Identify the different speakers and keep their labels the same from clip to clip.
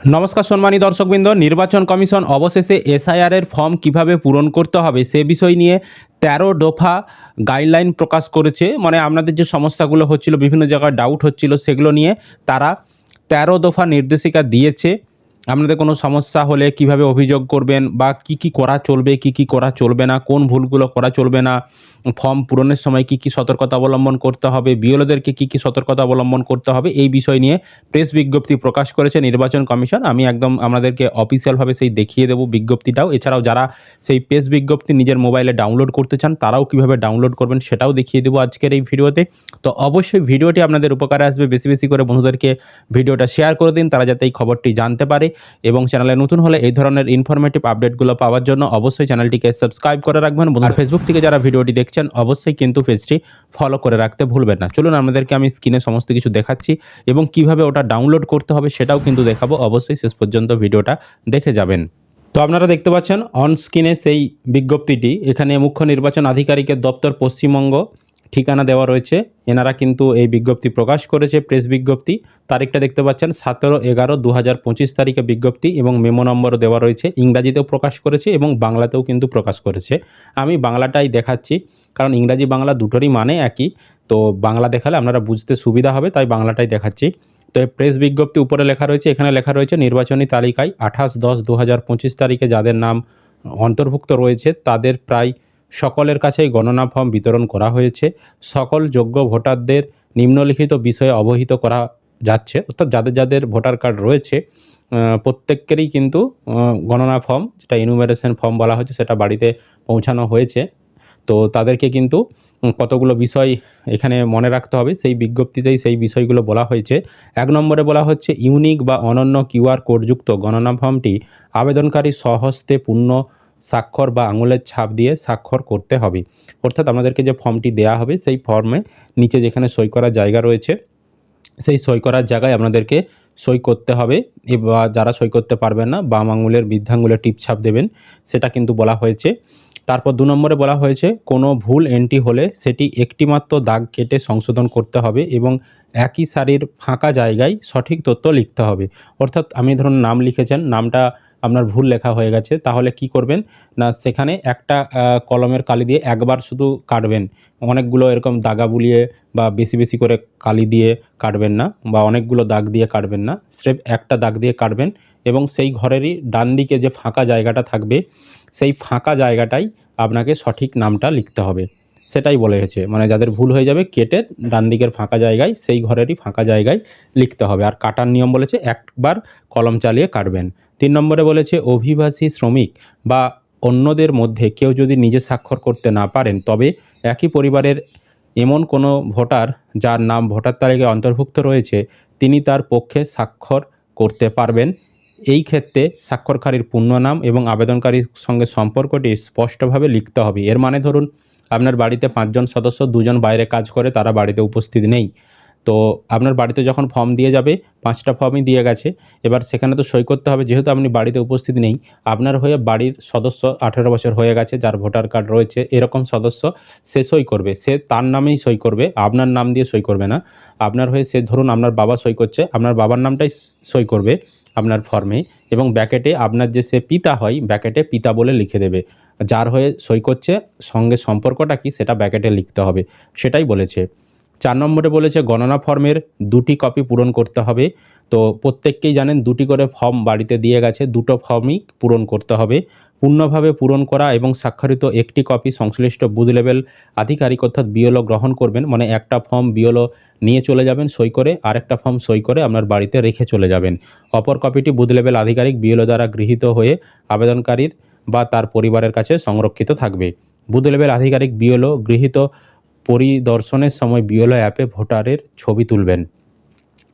Speaker 1: নমস্কার সম্মানী দর্শকবৃন্দ, নির্বাচন কমিশন অবশেষে এসআইআর এর ফর্ম কীভাবে পূরণ করতে হবে সে বিষয় নিয়ে তেরো দফা গাইডলাইন প্রকাশ করেছে। মানে আপনাদের যে সমস্যাগুলো হচ্ছিল, বিভিন্ন জায়গায় ডাউট হচ্ছিল, সেগুলো নিয়ে তারা তেরো দফা নির্দেশিকা দিয়েছে। আপনাদের কোনো সমস্যা হলে কীভাবে অভিযোগ করবেন বা কি কি করা চলবে, কি কি করা চলবে না, কোন ভুলগুলো করা চলবে না ফর্ম পূরণের সময় কি কি সতর্কতা অবলম্বন করতে হবে বিওলোদেরকে কি কি সতর্কতা অবলম্বন করতে হবে, এই বিষয় নিয়ে প্রেস বিজ্ঞপ্তি প্রকাশ করেছে নির্বাচন কমিশন। আমি একদম আমাদেরকে অফিসিয়ালভাবে সেই দেখিয়ে দেবো বিজ্ঞপ্তিটাও। এছাড়াও যারা সেই প্রেস বিজ্ঞপ্তি নিজের মোবাইলে ডাউনলোড করতে চান, তারাও কীভাবে ডাউনলোড করবেন সেটাও দেখিয়ে দেবো আজকের এই ভিডিওতে। তো অবশ্যই ভিডিওটি আপনাদের উপকারে আসবে, বেশি বেশি করে বন্ধুদেরকে ভিডিওটা শেয়ার করে দিন, তারা যাতে এই খবরটি জানতে পারে। এবং চ্যানেলে নতুন হলে এই ধরনের ইনফরমেটিভ আপডেটগুলো পাওয়ার জন্য অবশ্যই চ্যানেলটিকে সাবস্ক্রাইব করে রাখবেন। ফেসবুক থেকে যারা ভিডিওটি দেখছেন অবশ্যই কিন্তু পেজটি ফলো করে রাখতে ভুলবেন না। চলুন আমাদেরকে আমি স্ক্রিনে সমস্ত কিছু দেখাচ্ছি এবং কীভাবে ওটা ডাউনলোড করতে হবে সেটাও কিন্তু দেখাবো। অবশ্যই শেষ পর্যন্ত ভিডিওটা দেখে যাবেন। তো আপনারা দেখতে পাচ্ছেন অন স্ক্রিনে সেই বিজ্ঞপ্তিটি, এখানে মুখ্য নির্বাচন আধিকারিকের দপ্তর পশ্চিমবঙ্গ ঠিকানা দেওয়া রয়েছে। এনারা কিন্তু এই বিজ্ঞপ্তি প্রকাশ করেছে, প্রেস বিজ্ঞপ্তি। তারিখটা দেখতে পাচ্ছেন সতেরো এগারো দু হাজার পঁচিশ তারিখে বিজ্ঞপ্তি এবং মেমো নম্বরও দেওয়া রয়েছে। ইংরাজিতেও প্রকাশ করেছে এবং বাংলাতেও কিন্তু প্রকাশ করেছে। আমি বাংলাটাই দেখাচ্ছি, কারণ ইংরাজি বাংলা দুটোরই মানে একই। তো বাংলা দেখালে আপনারা বুঝতে সুবিধা হবে, তাই বাংলাটাই দেখাচ্ছি। তো এই প্রেস বিজ্ঞপ্তি উপরে লেখা রয়েছে, এখানে লেখা রয়েছে, নির্বাচনী তালিকায় আঠাশ দশ দু তারিখে যাদের নাম অন্তর্ভুক্ত রয়েছে, তাদের প্রায় সকলের কাছেই গণনা ফর্ম বিতরণ করা হয়েছে। সকল যোগ্য ভোটারদের নিম্নলিখিত বিষয়ে অবহিত করা যাচ্ছে। অর্থাৎ যাদের যাদের ভোটার কার্ড রয়েছে প্রত্যেকেরই কিন্তু গণনা ফর্ম, যেটা ইনুমেরেশন ফর্ম বলা হচ্ছে, সেটা বাড়িতে পৌঁছানো হয়েছে। তো তাদেরকে কিন্তু কতগুলো বিষয় এখানে মনে রাখতে হবে, সেই বিজ্ঞপ্তিতেই সেই বিষয়গুলো বলা হয়েছে। এক নম্বরে বলা হচ্ছে ইউনিক বা অনন্য কিউআর কোডযুক্ত গণনা ফর্মটি আবেদনকারী স্বহস্তে পূর্ণ স্বাক্ষর বা আঙুলের ছাপ দিয়ে স্বাক্ষর করতে হবে। অর্থাৎ আমাদেরকে যে ফর্মটি দেয়া হবে, সেই ফর্মে নিচে যেখানে সই করার জায়গা রয়েছে, সেই সই করার জায়গায় আপনাদেরকে সই করতে হবে। এবার যারা সই করতে পারবেন না, বাম আঙুলের বৃদ্ধাঙ্গুলের টিপছাপ দেবেন, সেটা কিন্তু বলা হয়েছে। তারপর দু নম্বরে বলা হয়েছে, কোনো ভুল এন্ট্রি হলে সেটি একটিমাত্র দাগ কেটে সংশোধন করতে হবে এবং একই সারির ফাঁকা জায়গায় সঠিক তথ্য লিখতে হবে। অর্থাৎ আমি ধরুন নাম লিখেছেন, নামটা আপনার ভুল লেখা হয়ে গেছে, তাহলে কি করবেন? না, সেখানে একটা কলমের কালি দিয়ে একবার শুধু কাটবেন। অনেকগুলো এরকম দাগা বুলিয়ে বা বেশি বেশি করে কালি দিয়ে কাটবেন না বা অনেকগুলো দাগ দিয়ে কাটবেন না। স্রেফ একটা দাগ দিয়ে কাটবেন এবং সেই ঘরেরই ডান দিকে যে ফাঁকা জায়গাটা থাকবে, সেই ফাঁকা জায়গাটাই আপনাকে সঠিক নামটা লিখতে হবে। সেটাই বলে হয়েছে। মানে যাদের ভুল হয়ে যাবে, কেটে ডান দিকের ফাঁকা জায়গায়, সেই ঘরেরই ফাঁকা জায়গায় লিখতে হবে। আর কাটার নিয়ম বলেছে, একবার কলম চালিয়ে কাটবেন। তিন নম্বরে বলেছে, অভিবাসী শ্রমিক বা অন্যদের মধ্যে কেউ যদি নিজে স্বাক্ষর করতে না পারেন, তবে একই পরিবারের এমন কোনো ভোটার যার নাম ভোটার তালিকায় অন্তর্ভুক্ত রয়েছে, তিনি তার পক্ষে স্বাক্ষর করতে পারবেন। এই ক্ষেত্রে স্বাক্ষরকারীর পূর্ণ নাম এবং আবেদনকারীর সঙ্গে সম্পর্কটি স্পষ্টভাবে লিখতে হবে। এর মানে ধরুন আপনার বাড়িতে পাঁচজন সদস্য, দুজন বাইরে কাজ করে, তারা বাড়িতে উপস্থিত নেই। তো আপনার বাড়িতে যখন ফর্ম দিয়ে যাবে, পাঁচটা ফর্মই দিয়ে গেছে, এবার সেখানে তো সই করতে হবে, যেহেতু আপনি বাড়িতে উপস্থিত নেই, আপনার হয়ে বাড়ির সদস্য আঠেরো বছর হয়ে গেছে, যার ভোটার কার্ড রয়েছে, এরকম সদস্য সে সই করবে, সে তার নামেই সই করবে, আপনার নাম দিয়ে সই করবে না, আপনার হয়ে সে ধরুন আপনার বাবা সই করছে, আপনার বাবার নামটাই সই করবে আপনার ফর্মে, এবং ব্যাকেটে আপনার যে সে পিতা হয়, ব্যাকেটে পিতা বলে লিখে দেবে। যার হয়ে সই করছে, সঙ্গে সম্পর্কটা কি সেটা ব্যাকেটে লিখতে হবে। সেটাই বলেছে। চার নম্বরে বলেছে, গণনা ফর্মের দুটি কপি পূরণ করতে হবে। তো প্রত্যেককেই জানেন, দুটি করে ফর্ম বাড়িতে দিয়ে গেছে, দুটো ফর্মই পূরণ করতে হবে। পূর্ণভাবে পূরণ করা এবং স্বাক্ষরিত একটি কপি সংশ্লিষ্ট বুথ লেভেল আধিকারিক অর্থাৎ বিওলো গ্রহণ করবেন। মানে একটা ফর্ম বিওলো নিয়ে চলে যাবেন সই করে, আরেকটা ফর্ম সই করে আপনার বাড়িতে রেখে চলে যাবেন। অপর কপিটি বুথ লেভেল আধিকারিক বিওলো দ্বারা গৃহীত হয়ে আবেদনকারীর বা তার পরিবারের কাছে সংরক্ষিত থাকবে। বুথ লেভেল আধিকারিক বিওলো গৃহীত পরিদর্শনের সময় বিওলো অ্যাপে ভোটারের ছবি তুলবেন।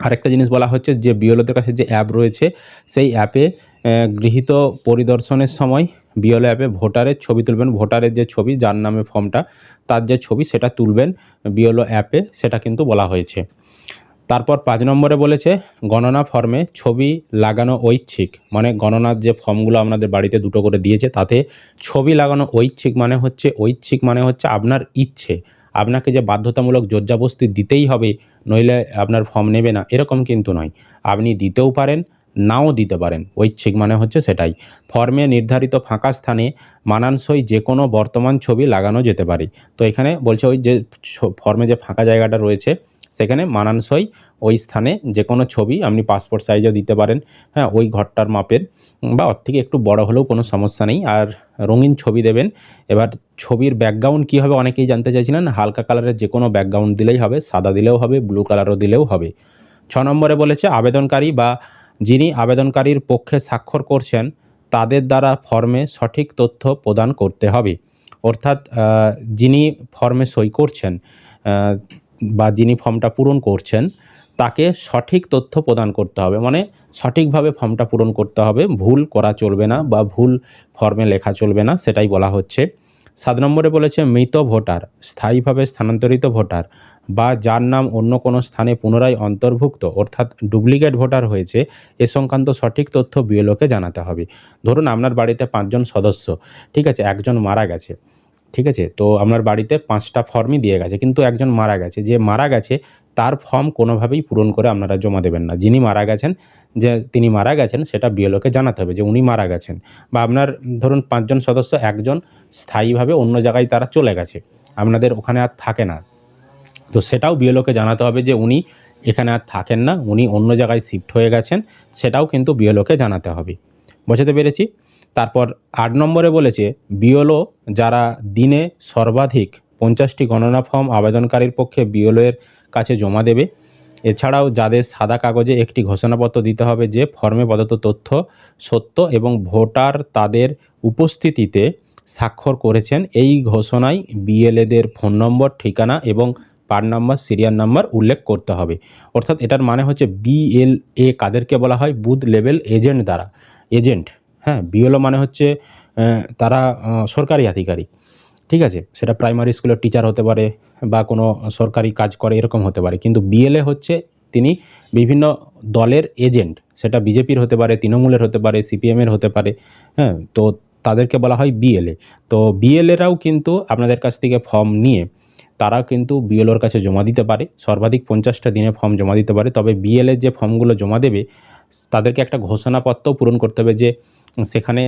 Speaker 1: আরেকটা জিনিস বলা হচ্ছে যে বিওলোদের কাছে যে অ্যাপ রয়েছে, সেই অ্যাপে গৃহীত পরিদর্শনের সময় বিওলো অ্যাপে ভোটারের ছবি তুলবেন। ভোটারের যে ছবি, যার নামে ফর্মটা, তার যে ছবি, সেটা তুলবেন। বিওলো অ্যাপে সেটা কিন্তু বলা হয়েছে। তারপর পাঁচ নম্বরে বলেছে, গণনা ফর্মে ছবি লাগানো ঐচ্ছিক। মানে গণনার যে ফর্মগুলো আপনাদের বাড়িতে দুটো করে দিয়েছে, তাতে ছবি লাগানো ঐচ্ছিক মানে হচ্ছে, ঐচ্ছিক মানে হচ্ছে আপনার ইচ্ছে। আপনাকে যে বাধ্যতামূলক জোরজাবস্তি দিতেই হবে, নইলে আপনার ফর্ম নেবে না। এরকম কিন্তু নয়। আপনি দিতেও পারেন, নাও দিতে পারেন। ঐচ্ছিক মানে হচ্ছে সেটাই। ফর্মে নির্ধারিত ফাঁকা স্থানে মানানসই যে কোনো বর্তমান ছবি লাগানো যেতে পারে। তো এখানে বলছে ওই যে ফর্মে যে ফাঁকা জায়গাটা রয়েছে সেখানে মানানসই ওই স্থানে যে কোনো ছবি আপনি পাসপোর্ট সাইজেও দিতে পারেন। হ্যাঁ ওই ঘরটার মাপের। বা ওর থেকে একটু বড় হলেও কোনো সমস্যা নেই। আর রঙিন ছবি দেবেন। এবার ছবির ব্যাকগ্রাউন্ড কী হবে অনেকেই জানতে চাইছিলেন। হালকা কালারের যে কোনো ব্যাকগ্রাউন্ড দিলেই হবে। সাদা দিলেও হবে ব্লু কালারও দিলেও হবে। ছ নম্বরে বলেছে, আবেদনকারী বা যিনি আবেদনকারীর পক্ষে স্বাক্ষর করছেন, তাদের দ্বারা ফর্মে সঠিক তথ্য প্রদান করতে হবে। অর্থাৎ যিনি ফর্মে সই করছেন বা যিনি ফর্মটা পূরণ করছেন, তাকে সঠিক তথ্য প্রদান করতে হবে। মানে সঠিকভাবে ফর্মটা পূরণ করতে হবে। ভুল করা চলবে না বা ভুল ফর্মে লেখা চলবে না, সেটাই বলা হচ্ছে। সাত নম্বরে বলেছে, মৃত ভোটার, স্থায়ীভাবে স্থানান্তরিত ভোটার বা যার নাম অন্য কোনো স্থানে পুনরায় অন্তর্ভুক্ত, অর্থাৎ ডুপ্লিকেট ভোটার হয়েছে, এ সংক্রান্ত সঠিক তথ্য বিএলওকে জানাতে হবে। ধরুন আপনার বাড়িতে পাঁচজন সদস্য, ঠিক আছে, একজন মারা গেছে। ঠিক আছে? তো আপনার বাড়িতে পাঁচটা ফর্মই দিয়ে গেছে, কিন্তু একজন মারা গেছে। যে মারা গেছে, তার ফর্ম কোনোভাবেই পূরণ করে আপনারা জমা দেবেন না। যিনি মারা গেছেন, যে তিনি মারা গেছেন, সেটা বিএলওকে জানাতে হবে যে উনি মারা গেছেন। বা আপনার ধরুন পাঁচজন সদস্য, একজন স্থায়ীভাবে অন্য জায়গায় তারা চলে গেছে। আপনাদের ওখানে আর থাকে না। তো সেটাও বিএলওকে জানাতে হবে যে উনি এখানে আর থাকেন না, উনি অন্য জায়গায় শিফট হয়ে গেছেন, সেটাও কিন্তু বিএলওকে জানাতে হবে। বোঝাতে পেরেছি? তারপর আট নম্বরে বলেছে, বিএলও যারা দিনে সর্বাধিক পঞ্চাশটি গণনা ফর্ম আবেদনকারীর পক্ষে বিএলও এর কাছে জমা দেবে, এছাড়াও যাদের সাদা কাগজে একটি ঘোষণাপত্র দিতে হবে যে ফর্মে প্রদত্ত তথ্য সত্য এবং ভোটার তাদের উপস্থিতিতে স্বাক্ষর করেছেন, এই ঘোষণায় বিএলএদের ফোন নম্বর, ঠিকানা এবং পার নাম্বার, সিরিয়াল নাম্বার উল্লেখ করতে হবে। অর্থাৎ এটার মানে হচ্ছে বিএলএ কাদেরকে বলা হয়? বুথ লেভেল এজেন্ট দ্বারা। এজেন্ট হ্যাঁ বিএলও মানে হচ্ছে তারা সরকারি আধিকারিক, ঠিক আছে? সেটা প্রাইমারি স্কুলের টিচার হতে পারে বা কোনো সরকারি কাজ করে, এরকম হতে পারে। কিন্তু বিএলএ হচ্ছে তিনি বিভিন্ন দলের এজেন্ট সেটা বিজেপির হতে পারে, তৃণমূলের হতে পারে সিপিএমের হতে পারে হ্যাঁ? তো তাদেরকে বলা হয় বিএলএ তো বিএলএরাও কিন্তু আপনাদের কাছ থেকে ফর্ম নিয়ে, তারা কিন্তু বিএলওর কাছে জমা দিতে পারে, সর্বাধিক পঞ্চাশটা দিনে ফর্ম জমা দিতে পারে। তবে বিএলএ যে ফর্মগুলো জমা দেবে, তাদেরকে একটা ঘোষণাপত্র পূরণ করতে হবে যে সেখানে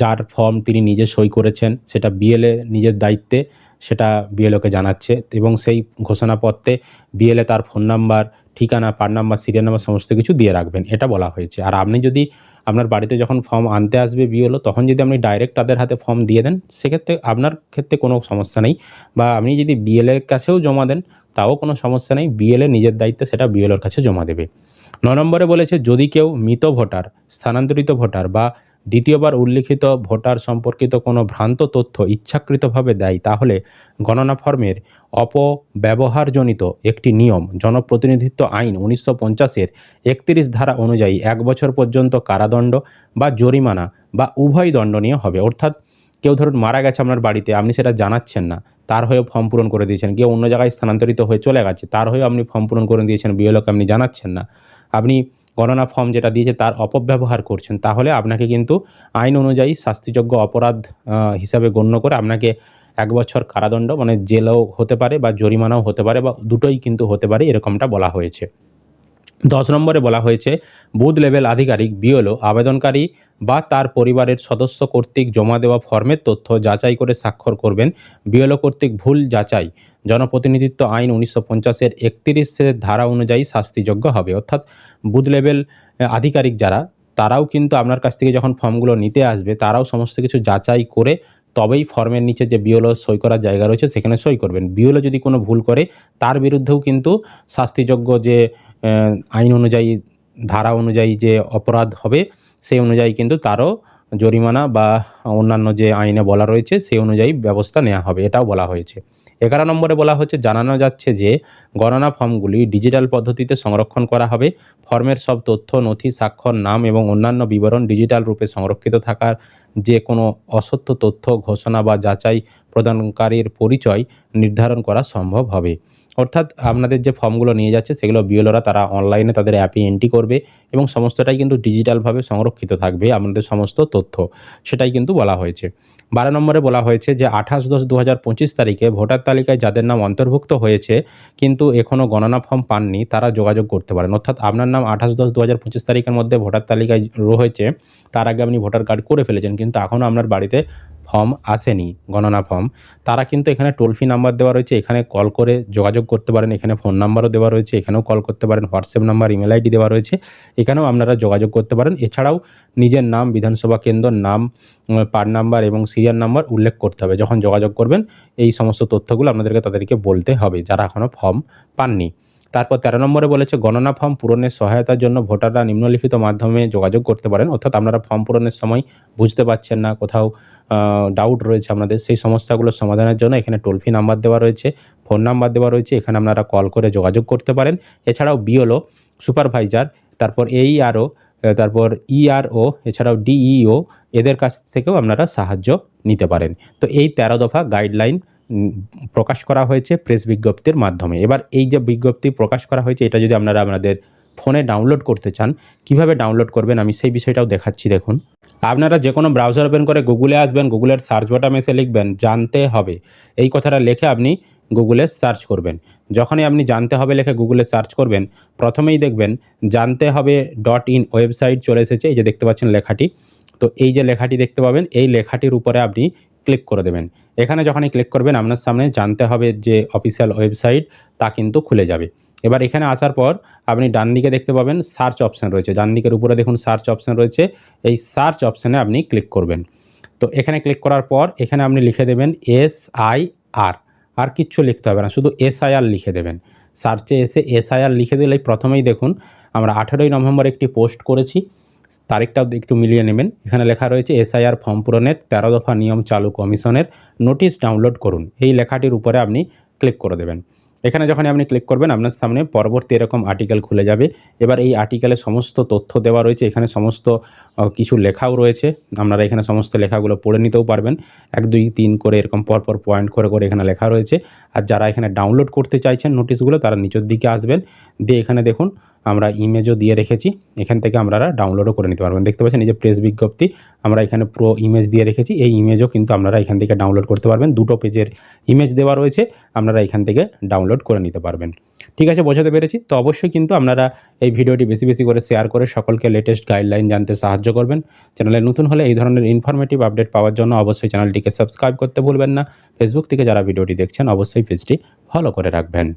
Speaker 1: যার ফর্ম তিনি নিজে সই করেছেন, সেটা বিএলএ নিজের দায়িত্বে, সেটা বিএলওকে জানাচ্ছে এবং সেই ঘোষণাপত্রে বিএলএ তার ফোন নাম্বার ঠিকানা পার নাম্বার সিরিয়াল নাম্বার সমস্ত কিছু দিয়ে রাখবেন, এটা বলা হয়েছে। আর আপনি যদি আপনার বাড়িতে যখন ফর্ম আনতে আসবে বিএলও তখন যদি আপনি ডাইরেক্ট তাদের হাতে ফর্ম দিয়ে দেন, সেক্ষেত্রে আপনার ক্ষেত্রে কোনো সমস্যা নেই। বা আপনি যদি বিএলএর কাছেও জমা দেন, তাও কোনো সমস্যা নেই বিএলএ নিজের দায়িত্বে সেটা বিএলওর কাছে জমা দেবে। ন নম্বরে বলেছে, যদি কেউ মৃত ভোটার, স্থানান্তরিত ভোটার বা দ্বিতীয়বার উল্লিখিত ভোটার সম্পর্কিত কোনো ভ্রান্ত তথ্য ইচ্ছাকৃতভাবে দেয়, তাহলে গণনা ফর্মের অপব্যবহারজনিত একটি নিয়ম, জনপ্রতিনিধিত্ব আইন উনিশশো পঞ্চাশের একত্রিশ ধারা অনুযায়ী এক বছর পর্যন্ত কারাদণ্ড বা জরিমানা বা উভয় দণ্ডনীয় হবে। অর্থাৎ কেউ ধরুন মারা গেছে আপনার বাড়িতে, আপনি সেটা জানাচ্ছেন না, তার হয়েও ফর্ম পূরণ করে দিয়েছেন। কেউ অন্য জায়গায় স্থানান্তরিত হয়ে চলে গেছে, তার হয়েও আপনি ফর্ম পূরণ করে দিয়েছেন বিএলওকে আপনি জানাচ্ছেন না। আপনি গণনা ফর্ম যেটা দিয়েছে তার অপব্যবহার করছেন, তাহলে আপনাকে কিন্তু আইন অনুযায়ী শাস্তিযোগ্য অপরাধ হিসাবে গণ্য করে আপনাকে এক বছর কারাদণ্ড মানে জেলও হতে পারে বা জরিমানাও হতে পারে বা দুটোই কিন্তু হতে পারে, এরকমটা বলা হয়েছে। দশ নম্বরে বলা হয়েছে, বুথ লেভেল আধিকারিক বিএলও আবেদনকারী বা তার পরিবারের সদস্য কর্তৃক জমা দেওয়া ফর্মের তথ্য যাচাই করে স্বাক্ষর করবেন। বিএলও কর্তৃক ভুল যাচাই, জনপ্রতিনিধিত্ব আইন উনিশশো পঞ্চাশের একত্রিশের ধারা অনুযায়ী শাস্তিযোগ্য হবে। অর্থাৎ বুথ লেভেল আধিকারিক যারা, তারাও কিন্তু আপনার কাছ থেকে যখন ফর্মগুলো নিতে আসবে, তারাও সমস্ত কিছু যাচাই করে তবেই ফর্মের নিচে যে বিওলো সই করার জায়গা রয়েছে, সেখানে সই করবেন। বিওলো যদি কোনো ভুল করে, তার বিরুদ্ধেও কিন্তু শাস্তিযোগ্য যে আইন অনুযায়ী, ধারা অনুযায়ী যে অপরাধ হবে, সেই অনুযায়ী কিন্তু তারও জরিমানা বা অন্যান্য যে আইনে বলা রয়েছে, সেই অনুযায়ী ব্যবস্থা নেওয়া হবে, এটাও বলা হয়েছে। এগারো নম্বরে বলা হচ্ছে, জানানো যাচ্ছে যে গণনা ফর্মগুলি ডিজিটাল পদ্ধতিতে সংরক্ষণ করা হবে। ফর্মের সব তথ্য, নথি, স্বাক্ষর, নাম এবং অন্যান্য বিবরণ ডিজিটাল রূপে সংরক্ষিত থাকার যে কোনো অসত্য তথ্য, ঘোষণা বা যাচাই প্রদানকারীর পরিচয় নির্ধারণ করা সম্ভব হবে। অর্থাৎ আপনাদের যে ফর্মগুলো নিয়ে যাচ্ছে সেগুলো বিএলওরা তারা অনলাইনে তাদের অ্যাপে এন্ট্রি করবে। এবং সমস্তটাই কিন্তু ডিজিটালভাবে সংরক্ষিত থাকবে আমাদের সমস্ত তথ্য। সেটাই কিন্তু বলা হয়েছে। বারো নম্বরে বলা হয়েছে যে, আঠাশ দশ দু হাজার পঁচিশ তারিখে ভোটার তালিকায় যাদের নাম অন্তর্ভুক্ত হয়েছে কিন্তু এখনও গণনা ফর্ম পাননি, তারা যোগাযোগ করতে পারেন। অর্থাৎ আপনার নাম আঠাশ দশ দু হাজার পঁচিশ তারিখের মধ্যে ভোটার তালিকায় রয়েছে, তার আগে আপনি ভোটার কার্ড করে ফেলেছেন কিন্তু এখনও আপনার বাড়িতে ফর্ম আসেনি, গণনা ফর্ম। তারা কিন্তু এখানে টোল ফ্রি নাম্বার দেওয়া রয়েছে, এখানে কল করে যোগাযোগ করতে পারেন, এখানে ফোন নাম্বারও দেওয়া রয়েছে, এখানেও কল করতে পারেন, হোয়াটসঅ্যাপ নাম্বার, ইমেল আইডি দেওয়া রয়েছে। এখানেও আপনারা যোগাযোগ করতে পারেন। এছাড়াও নিজের নাম, বিধানসভা কেন্দ্র, নাম পার নাম্বার এবং সিরিয়াল নাম্বার উল্লেখ করতে হবে। যখন যোগাযোগ করবেন, এই সমস্ত তথ্যগুলো আপনাদেরকে তাদেরকে বলতে হবে যারা এখনও ফর্ম পাননি। তারপর তেরো নম্বরে বলেছে, গণনা ফর্ম পূরণের সহায়তার জন্য ভোটাররা নিম্নলিখিত মাধ্যমে যোগাযোগ করতে পারেন। অর্থাৎ আপনারা ফর্ম পূরণের সময় বুঝতে পারছেন না, কোথাও ডাউট রয়েছে আপনাদের। সেই সমস্যাগুলোর সমাধানের জন্য এখানে টোল ফ্রি নাম্বার দেওয়া রয়েছে ফোন নাম্বার দেওয়া রয়েছে। এখানে আপনারা কল করে যোগাযোগ করতে পারেন। এছাড়াও বিওলো সুপারভাইজার তারপর এইআরও তারপর ইআরও এছাড়াও ডিইও এদের কাছ থেকেও আপনারা সাহায্য নিতে পারেন। তো এই তেরো দফা গাইডলাইন প্রকাশ করা হয়েছে প্রেস বিজ্ঞপ্তির মাধ্যমে। এবার এই যে বিজ্ঞপ্তি প্রকাশ করা হয়েছে, এটা যদি আপনারা আপনাদের ফোনে ডাউনলোড করতে চান, কীভাবে ডাউনলোড করবেন আমি সেই বিষয়টাও দেখাচ্ছি, দেখুন। আপনারা যে কোনো ব্রাউজার ওপেন করে গুগলে আসবেন গুগলের সার্চ বাটন এসে লিখবেন, জানতে হবে। এই কথাটা লিখে আপনি গুগলে সার্চ করবেন। যখনই আপনি জানতে হবে লিখে গুগলে সার্চ করবেন, প্রথমেই দেখবেন জানতে হবে ডট ইন ওয়েবসাইট চলে এসেছে, এই যে দেখতে পাচ্ছেন লেখাটি। তো এই যে লেখাটি দেখতে পাবেন, এই লেখাটির উপরে আপনি ক্লিক করে দেবেন। এখানে যখনই ক্লিক করবেন, আপনার সামনে জানতে হবে যে অফিসিয়াল ওয়েবসাইট তা কিন্তু খুলে যাবে। এবার এখানে আসার পর আপনি ডান দিকে দেখতে পাবেন সার্চ অপশান রয়েছে। ডান দিকের উপরে দেখুন সার্চ অপশান রয়েছে। এই সার্চ অপশানে আপনি ক্লিক করবেন। তো এখানে ক্লিক করার পর এখানে আপনি লিখে দেবেন এস আই আর আর কিচ্ছু লিখতে হবে না, শুধু এসআইআর আই আর লিখে দেবেন। সার্চে এসে এসআইআর আই আর লিখে দিলেই প্রথমেই দেখুন, আমরা আঠেরোই নভেম্বর একটি পোস্ট করেছি, তারিখটাও একটু মিলিয়ে নেবেন। এখানে লেখা রয়েছে এসআইআর ফর্ম পূরণের তেরো দফা নিয়ম চালু কমিশনের নোটিশ ডাউনলোড করুন। এই লেখাটির উপরে আপনি ক্লিক করে দেবেন। এখানে যখন আপনি ক্লিক করবেন, আপনার সামনে পরবর্তী এরকম আর্টিকেল খুলে যাবে। এবার এই আর্টিকেলে সমস্ত তথ্য দেওয়া রয়েছে, এখানে সমস্ত কিছু লেখাও রয়েছে। আপনারা এখানে সমস্ত লেখাগুলো পড়ে নিতেও পারবেন। এক, দুই, তিন করে এরকম পরপর পয়েন্ট করে করে এখানে লেখা রয়েছে। আর যারা এখানে ডাউনলোড করতে চাইছেন নোটিশগুলো তারা নিচের দিকে আসবেন। দিয়ে এখানে দেখুন আমরা ইমেজও দিয়ে রেখেছি, এখান থেকে আপনারা ডাউনলোডও করে নিতে পারবেন দেখতে পাচ্ছেন এই যে প্রেস বিজ্ঞপ্তি, আমরা এখানে প্রো ইমেজ দিয়ে রেখেছি, এই ইমেজও কিন্তু আপনারা এখান থেকে ডাউনলোড করতে পারবেন। দুটো পেজের ইমেজ দেওয়া রয়েছে, আপনারা এখান থেকে ডাউনলোড করে নিতে পারবেন। ঠিক আছে, বোঝাতে পেরেছি। তো অবশ্যই কিন্তু আপনারা এই ভিডিওটি বেশি বেশি করে শেয়ার করে সকলকে লেটেস্ট গাইডলাইন জানতে সাহায্য করবেন। চ্যানেলে নতুন হলে এই ধরনের ইনফরমেটিভ আপডেট পাওয়ার জন্য অবশ্যই চ্যানেলটিকে সাবস্ক্রাইব করতে ভুলবেন না। ফেসবুক থেকে যারা ভিডিওটি দেখছেন, অবশ্যই পেজটি ফলো করে রাখবেন।